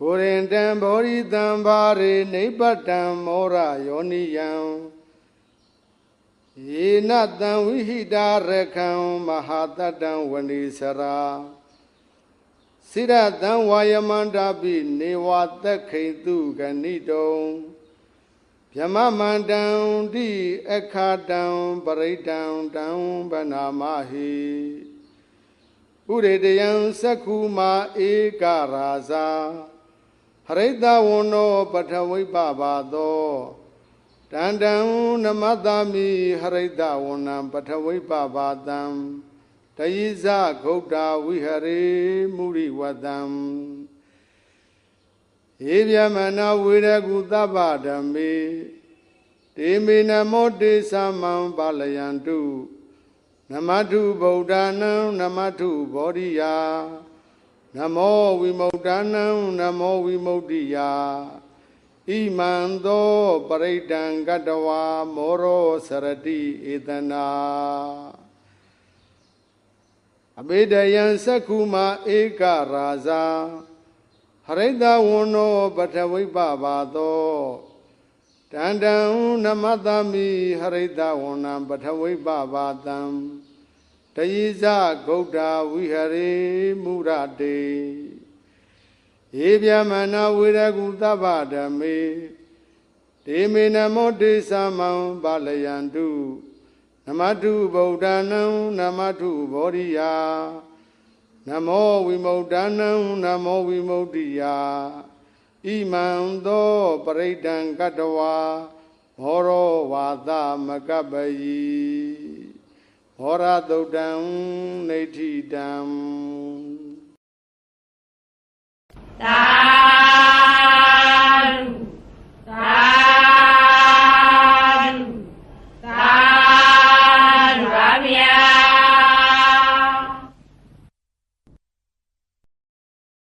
ဘုရင်တံဘောရိတံဘာရေနိဗ္ဗတံမောရယောနိယံယေနတံဝိဟိတာရခံမဟာတတံဝဏိစရာစိရတံဝါယမန္တာပိနေဝသက်ခိတုဂဏိတုံဗြဟ္မမန္တံတိအခါတံပရိတံတံဗနာမဟိဥရေတယံသက္ခုမာဧကရာဇာ ဟရိတဝန္နောပထဝိပပါသောတန္တံနမတမိဟရိတဝန္နံပထဝိပပါတံတယိဇဂௌတာဝိဟရေမုရိဝတံဧဗျမနာဝေရကုသဗ္ဗဓမ္မေတေမေနမောတေသမံပါလယန္တုနမတုဗုဒ္ဓနံနမတုဘောဓိယာ နမောဝိမု ക്ത နံနမောဝိမု ക്തി ယာဣမံသောပရိဒံကတဝါမောရောစရတိဧတနာအဘိဒယံသက္ခုမဧကရာဇာဟရိတဝန္နောပထဝိပပါသောတန္တံနမတမိဟရိတဝန္နံပထဝိပပါတံ တယိဇဂௌတာဝိဟရေမူရတေဧဗျမနာဝေရကုသဗ္ဗဓမ္မေဒေမေနမောတေသမံပါလယန္တုနမတုဗုဒ္ဓနံနမတုဘောဓိယာနမောဝိမု ക്ത နံနမောဝိမု ക്തി ယာဣမံသောပရိဒံကတဝါမောရောဝါသမကပ္ပယီ ဟော ရတုတ်တံနေဋ္ဌိတံ